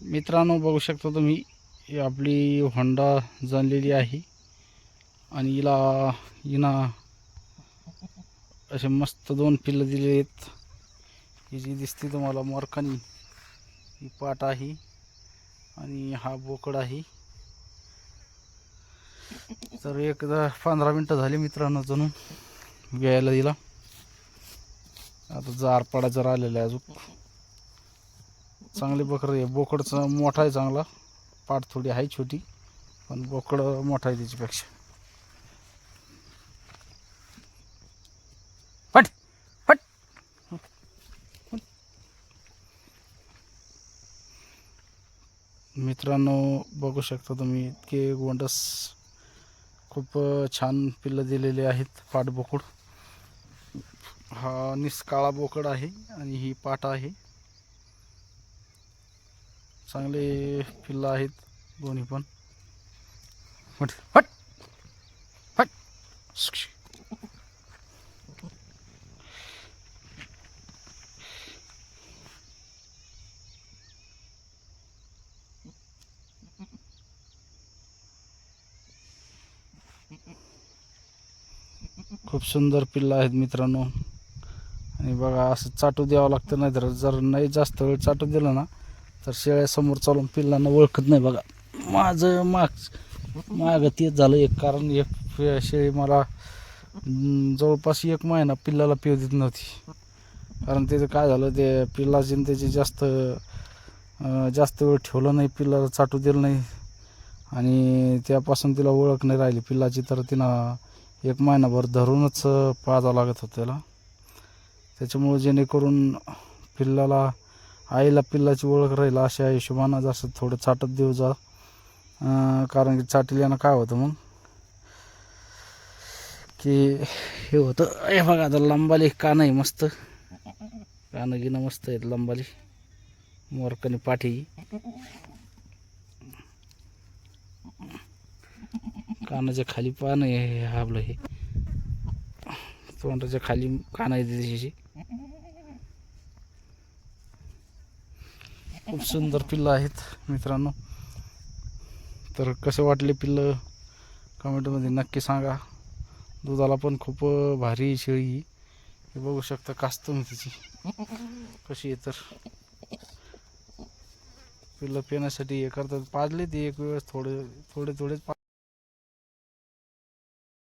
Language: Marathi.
मित्रांनो बघू शकता तुम्ही ही आपली होंडा जाणलेली आहे. आणि हिला हिना असे मस्त दोन पिल्लं दिले आहेत. ही जी दिसते तुम्हाला मोरखानी ही पाट आहे आणि हा बोकड आहे. तर एकदा पंधरा मिनटं झाली मित्रांनो जणू व्यायला दिला आता जार जर आलेला आहे अजून. चांगली बकरं आहे. बोकडचं मोठा आहे चांगला. पाठ थोडी आहे छोटी पण बोकड मोठा आहे त्याच्यापेक्षा. मित्रांनो बघू शकता तुम्ही इतके गोंडस खूप छान पिल्लं दिलेले आहेत पाट बोकड. हा निष्काळा बोकड आहे आणि ही पाट आहे. चांगले पिल्लं आहेत दोन्ही पण हट हट हट श्श. खूप सुंदर पिल्लं आहेत मित्रांनो आणि बघा असं चाटू द्यावं लागतं नाही तर जर नाही जास्त वेळ चाटू दिलं ना तर शेळ्यासमोर चालून पिल्लांना ओळखत नाही बघा. माझं माग मागं तेच झालं एक कारण एक शेळी मला जवळपास एक महिना पिल्लाला पिऊ देत नव्हती. कारण त्याचं काय झालं ते पिल्लाची त्याची जास्त जास्त वेळ ठेवलं नाही पिल्लाला चाटू दिलं नाही. आणि त्यापासून तिला ओळख नाही राहिली पिल्लाची तर तिनं एक महिनाभर धरूनच पाजावं लागत होतं त्याला. त्याच्यामुळं जेणेकरून पिल्लाला आईला पिल्लाची ओळख राहील अशा हिशोबानं जसं थोडं चाटत देऊ जा. कारण की चाटल्यानं काय होतं मग? की हे होतं. हे बघा आता लंबाली कान आहे मस्त? कानं गिनं मस्त आहेत लंबाली. मोरकनी पाठी. कानाच्या खाली पान आहे हे आपलं हे. तोंडाच्या खाली कान आहे त्याची खूप सुंदर पिल्लं आहेत मित्रांनो. तर कसं वाटले पिल्लं? कमेंटमध्ये नक्की सांगा. दुधाला पण खूप भारी शेळी ही. हे बघू शकता कास तुम्ही तिची. कशी आहे तर. पिल्लं पिण्यासाठी हे करतात. पाजले ते एक वेळेस थोडे थोडे थोडेच